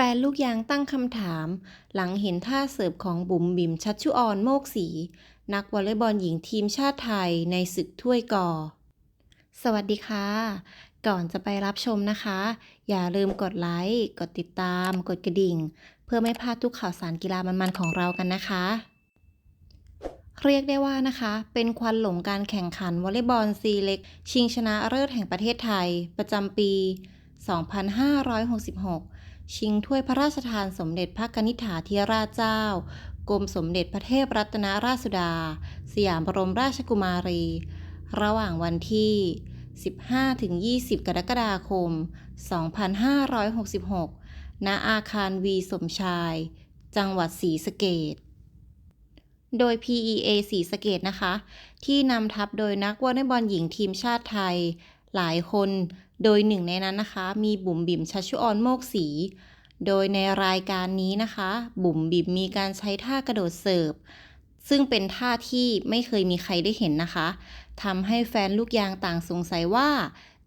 ฟนลูกยางตั้งคำถาม หลังเห็นท่าเสิร์ฟของบุ๋มบิ๋มชัชชุออนโมกศรีนักวอลเลย์บอลหญิงทีมชาติไทยในศึกถ้วยกอ สวัสดีค่ะ ก่อนจะไปรับชมนะคะ อย่าลืมกดไลค์ กดติดตาม กดกระดิ่ง เพื่อไม่พลาดทุกข่าวสารกีฬามันๆของเรากันนะคะ เรียกได้ว่านะคะ เป็นควันหลงการแข่งขันวอลเลย์บอลซีเล็ก ชิงชนะเลิศแห่งประเทศไทย ประจำปี 2566 ชิงถ้วยพระราชทานสมเด็จพระกนิษฐาธิราชเจ้า กรมสมเด็จพระเทพรัตนราชสุดา สยามบรมราชกุมารี ระหว่างวันที่ 15-20 กรกฎาคม 2566 ณ อาคารวีสมชาย จังหวัดศรีสะเกษโดย PEA ศรีสะเกษนะคะ ที่นำทัพโดยนักวอลเลย์บอลหญิงทีมชาติไทย หลายคน โดยหนึ่งในนั้นนะคะ มีบุ๋มบิ๋มชัชชุออนโมกศรีโดยในรายการนี้นะคะ บุ๋มบิ๋มมีการใช้ท่ากระโดดเสิร์ฟ ซึ่งเป็นท่าที่ไม่เคยมีใครได้เห็นนะคะทำให้แฟนลูกยางต่างสงสัยว่า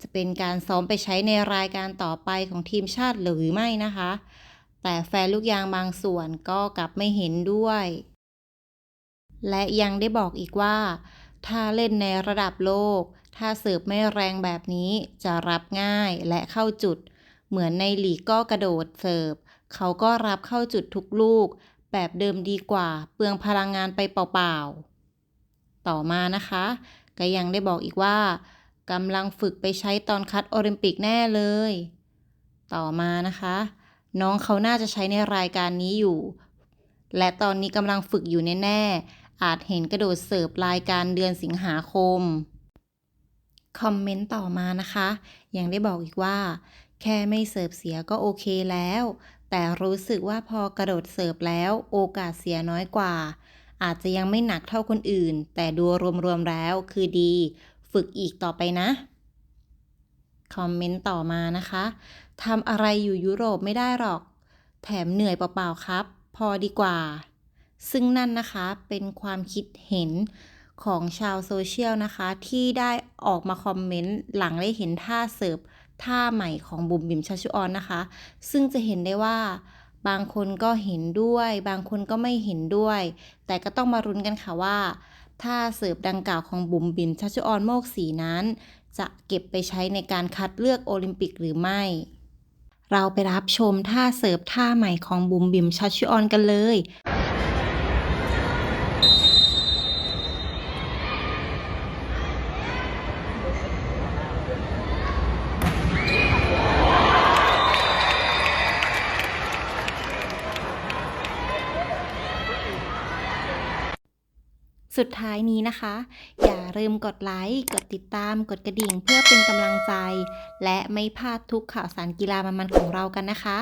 จะเป็นการซ้อมไปใช้ในรายการต่อไปของทีมชาติหรือไม่นะคะ แต่แฟนลูกยางบางส่วนก็กลับไม่เห็นด้วย และยังได้บอกอีกว่า ถ้าเล่นในระดับโลก ถ้าเสิร์ฟไม่แรงแบบนี้จะรับง่ายและเข้าจุด เหมือนในหลีกก็กระโดดเสิร์ฟ เขาก็รับเข้าจุดทุกลูก แบบเดิมดีกว่า เปลืองพลังงานไปเปล่าๆ ต่อมานะคะ ก็ยังได้บอกอีกว่ากำลังฝึกไปใช้ตอนคัดโอลิมปิกแน่เลย ต่อมานะคะ น้องเขาน่าจะใช้ในรายการนี้อยู่ และตอนนี้กำลังฝึกอยู่แน่ๆอาจเห็นกระโดดเสิร์ฟรายการเดือนสิงหาคม คอมเมนต์ต่อมานะคะ ยังได้บอกอีกว่า แค่ไม่เสิร์ฟเสียก็โอเคแล้ว แต่รู้สึกว่าพอกระโดดเสิร์ฟแล้วโอกาสเสียน้อยกว่า อาจจะยังไม่หนักเท่าคนอื่น แต่ดูรวมๆแล้วคือดี ฝึกอีกต่อไปนะ คอมเมนต์ต่อมานะคะทำอะไรอยู่ยุโรปไม่ได้หรอก แถมเหนื่อยเปล่าๆครับ พอดีกว่า ซึ่งนั่นนะคะเป็นความคิดเห็น ของชาวโซเชียลนะคะ ที่ได้ออกมาคอมเมนต์หลังได้เห็นท่าเสิร์ฟท่าใหม่ของบุ๋มบิ๋มชัชชุออนนะคะ ซึ่งจะเห็นได้ว่าบางคนก็เห็นด้วย บางคนก็ไม่เห็นด้วย แต่ก็ต้องมารุ้นกันค่ะว่าท่าเสิร์ฟดังกล่าวของบุ๋มบิ๋มชัชชุออนโมกศรีนั้น จะเก็บไปใช้ในการคัดเลือกโอลิมปิกหรือไม่ เราไปรับชมท่าเสิร์ฟท่าใหม่ของบุ๋มบิ๋มชัชชุออนกันเลย สุดท้ายนี้นะคะ อย่าลืมกดไลค์กดติดตามกดกระดิ่งเพื่อเป็นกำลังใจ และไม่พลาดทุกข่าวสารกีฬามันๆของเรากันนะคะ